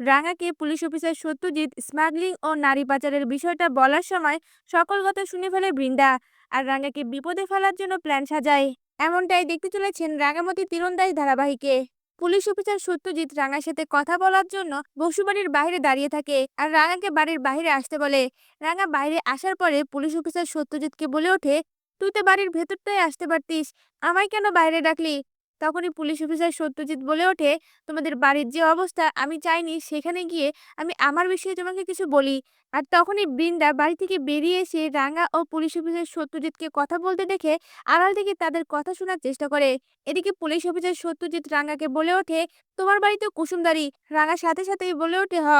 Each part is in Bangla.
রাঙাকে পুলিশ অফিসার সত্যজিৎ, স্মাগলিং ও নারী পাচারের বিষয়টা বলার সময় সকল কথা শুনে ফেলে বৃন্দা আর রাঙাকে বিপদে ফেলার জন্য প্ল্যান সাজায়। এমনটাই দেখতে চলেছেন রাঙামতি তীরন্দাজ ধারাবাহিকে। পুলিশ অফিসার সত্যজিৎ রাঙার সাথে কথা বলার জন্য বসুবাড়ির বাইরে দাঁড়িয়ে থাকে আর রাঙাকে বাড়ির বাইরে আসতে বলে। রাঙা বাইরে আসার পরে পুলিশ অফিসার সত্যজিৎকে বলে ওঠে, তুই তো বাড়ির ভেতরটাই আসতে পারতিস, আমায় কেন বাইরে ডাকলি? তখনই পুলিশ অফিসার সত্যজিৎ বলে ওঠে, তোমাদের বাড়ির যে অবস্থা আমি চাইনি, সেখানে গিয়ে আমি আমার বিষয়ে তোমাকে কিছু বলি। আর তখনই বৃন্দা বাড়ি থেকে বেরিয়ে এসে রাঙা ও পুলিশ অফিসার সত্যজিৎকে কথা বলতে দেখে আড়াল থেকে তাদের কথা শোনার চেষ্টা করে। এদিকে পুলিশ অফিসার সত্যজিৎ রাঙাকে বলে ওঠে, তোমার বাড়ি তো কুসুমদারি। রাঙার সাথে সাথেই বলে ওঠে, হ।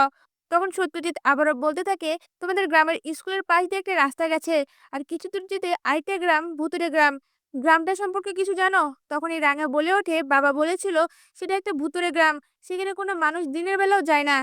তখন সত্যজিৎ আবারও বলতে থাকে, তোমাদের গ্রামের স্কুলের পাশ দিয়ে একটা রাস্তা গেছে, আর কিছু দূর যেতে আরেকটা গ্রাম ভুতুরে গ্রাম। গ্রামটা সম্পর্কে কিছু জানো? তখন এই রাঙা বলে ওঠে, বাবা বলেছিল, সেটা একটা ভুতুরে গ্রাম, সেখানে কোনো মানুষ দিনের বেলাও যায় না।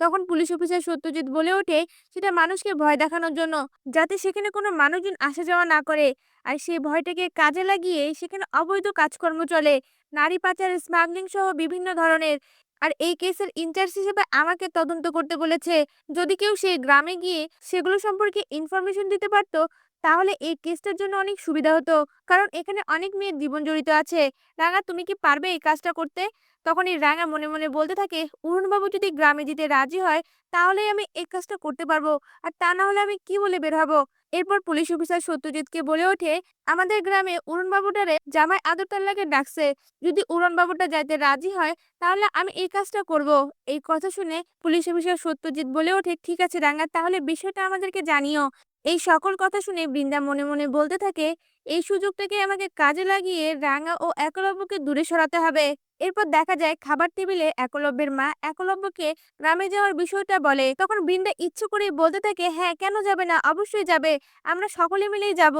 তখন পুলিশ অফিসার সত্যজিৎ বলে ওঠে, সেটা মানুষকে ভয় দেখানোর জন্য, যাতে সেখানে কোনো মানুষজন আসা যাওয়া না করে। আর সেই ভয়টাকে কাজে লাগিয়ে সেখানে অবৈধ কাজকর্ম চলে। নারী পাচার স্মাগলিং সহ বিভিন্ন ধরনের। আর এই কেসের ইনচার্জ হিসেবে আমাকে তদন্ত করতে বলেছে, যদি কেউ সেই গ্রামে গিয়ে সেগুলো সম্পর্কে ইনফরমেশন দিতে পারতো, তাহলে এই কেসটার জন্য অনেক সুবিধা হতো। কারণ এখানে অনেক মেয়ের জীবন জড়িত আছে। রাঙা, তুমি কি পারবে এই কাজটা করতে? তখনই রাঙা মনে মনে বলতে থাকে, অরুণবাবু যদি গ্রামে যেতে রাজি হয়, তাহলেই আমি এই কাজটা করতে পারব। আর তা না হলে আমি কি বলে বের হব? এরপর পুলিশ অফিসার সত্যজিৎকে বলে ওঠে, আমাদের গ্রামে উড়নবাবুটারে জামাই আদরতাল্লাকে ডাকছে। যদি উড়নবাবুটা যাইতে রাজি হয়, তাহলে আমি এই কাজটা করব। এই কথা শুনে পুলিশ অফিসার সত্যজিৎ বলে ওঠে, ঠিক আছে রাঙা তাহলে বিষয়টা আমাদেরকে জানিও। এই সকল কথা শুনে বৃন্দা মনে মনে বলতে থাকে, এই সুযোগটাকে আমাকে কাজে লাগিয়ে রাঙা ও একলব্যকে দূরে সরাতে হবে। এরপর দেখা যায়, খাবার টেবিলে একলব্যের মা একলব্যকে গ্রামে যাওয়ার বিষয়টা বলে। তখন বৃন্দা ইচ্ছে করে বলতে থাকে হ্যাঁ কেন যাবে না? অবশ্যই যাবে। আমরা সকলে মিলেই যাব।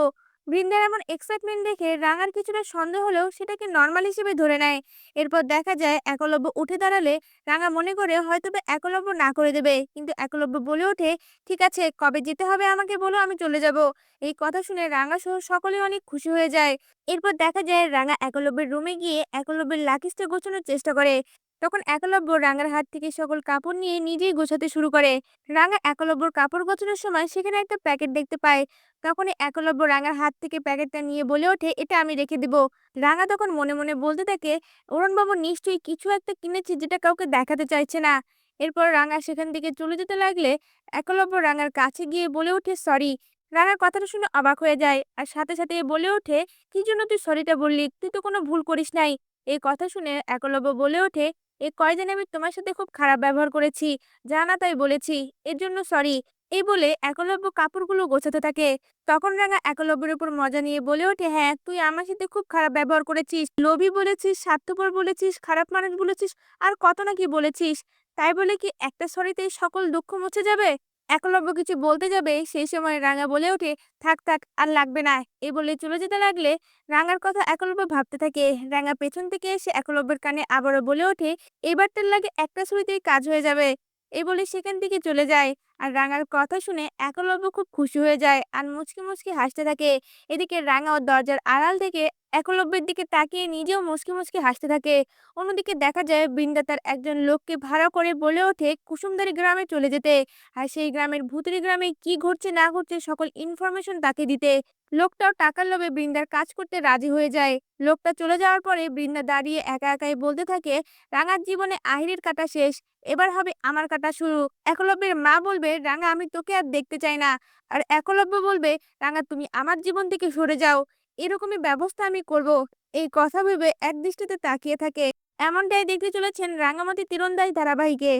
বৃন্দার এমন এক্সাইটমেন্ট দেখে রাঙার কিছুটা সন্দেহ হলেও সেটাকে নর্মাল হিসেবে ধরে নেয়। এরপর দেখা যায় একলব্য উঠে দাঁড়ালে রাঙা মনে করে হয়তো একলব্য না করে দেবে, কিন্তু একলব্য বলে ওঠে, ঠিক আছে, কবে যেতে হবে আমাকে বলো, আমি চলে যাব। এই কথা শুনে রাঙা সহ সকলে অনেক খুশি হয়ে যায়। এরপর দেখা যায় রাঙা একলব্যের রুমে গিয়ে একলব্যের লাকিসটা গোছানোর চেষ্টা করে। তখন একলব্য রাঙার হাত থেকে সকল কাপড় নিয়ে নিজেই গোছাতে শুরু করে। রাঙা একলব্যর কাপড় গোছানোর সময় সেখানে একটা প্যাকেট দেখতে পায়। তখনই একলব্য রাঙার হাত থেকে প্যাকেটটা নিয়ে বলে ওঠে, এটা আমি রেখে দেব। রাঙা তখন মনে মনে বলতে থাকে, অরুণবাবু নিশ্চয়ই কিছু একটা কিনেছে যেটা কাউকে দেখাতে চাইছে না। এরপর রাঙা সেখান থেকে চলে যেতে লাগলে একলব্য রাঙার কাছে গিয়ে বলে ওঠে, সরি। রাঙার কথাটা শুনে অবাক হয়ে যায় আর সাথে সাথে বলে ওঠে, কি জন্য তুই সরিটা বললি? তুই তো কোনো ভুল করিস নাই। এই কথা শুনে একলব্য বলে ওঠে এই কয়দিন আমি তোমার সাথে খুব খারাপ ব্যবহার করেছি জানা তাই বলেছি। এর জন্য সরি। এই বলে একলব্য কাপড়গুলো গোছাতে থাকে। তখন রাঙা একলব্যের উপর মজা নিয়ে বলে ওঠে হ্যাঁ তুই আমার সাথে খুব খারাপ ব্যবহার করেছিস। লোভী বলেছিস, স্বার্থপর বলেছিস, খারাপ মানুষ বলেছিস, আর কত নাকি বলেছিস। তাই বলে কি একটা সরিতেই সকল দুঃখ মুছে যাবে? একলব্য কিছু বলতে যাবে, সেই সময় রাঙা বলে ওঠে, থাক থাক, আর লাগবে না। এ বলে চলে যেতে লাগলে রাঙার কথা একলব্য ভাবতে থাকে। রাঙা পেছন থেকে এসে একলব্যের কানে আবারও বলে ওঠে এবার তার লাগে একটা ছুরিতেই কাজ হয়ে যাবে। এ বলে সেখান থেকে চলে যায়। আর রাঙার কথা শুনে একলব্য খুব খুশি হয়ে যায় আর মুচকি মুচকি হাসতে থাকে। এদিকে রাঙা ও দরজার আড়াল থেকে একলব্যের দিকে তাকিয়ে নিজেও মুচকি মুচকি হাসতে থাকে। অন্যদিকে দেখা যায় বৃন্দা তার একজন লোককে ভাড়া করে বলে ওঠে কুসুমদারি গ্রামে চলে যেতে। আর সেই গ্রামের ভুতুরি গ্রামে কি ঘটছে না ঘটছে সকল ইনফরমেশন তাকে দিতে। লোকটাও টাকার লোভে বৃন্দার কাজ করতে রাজি হয়ে যায়। লোকটা চলে যাওয়ার পরে বৃন্দা দাঁড়িয়ে একা একাই বলতে থাকে, রাঙার জীবনে আহিরের কাটা শেষ, এবার হবে আমার কাটা শুরু। একলব্যের মা বলবে রাঙা, আমি তোকে আর দেখতে চাই না। আর একলব্য বলবে, রাঙা, তুমি আমার জীবন থেকে সরে যাও। এরকমই ব্যবস্থা আমি করব। এই কথা ভেবে একদৃষ্টিতে তাকিয়ে থাকে। এমনটাই দেখতে চলেছেন রাঙামতি তীরন্দাজ ধারাবাহিকে।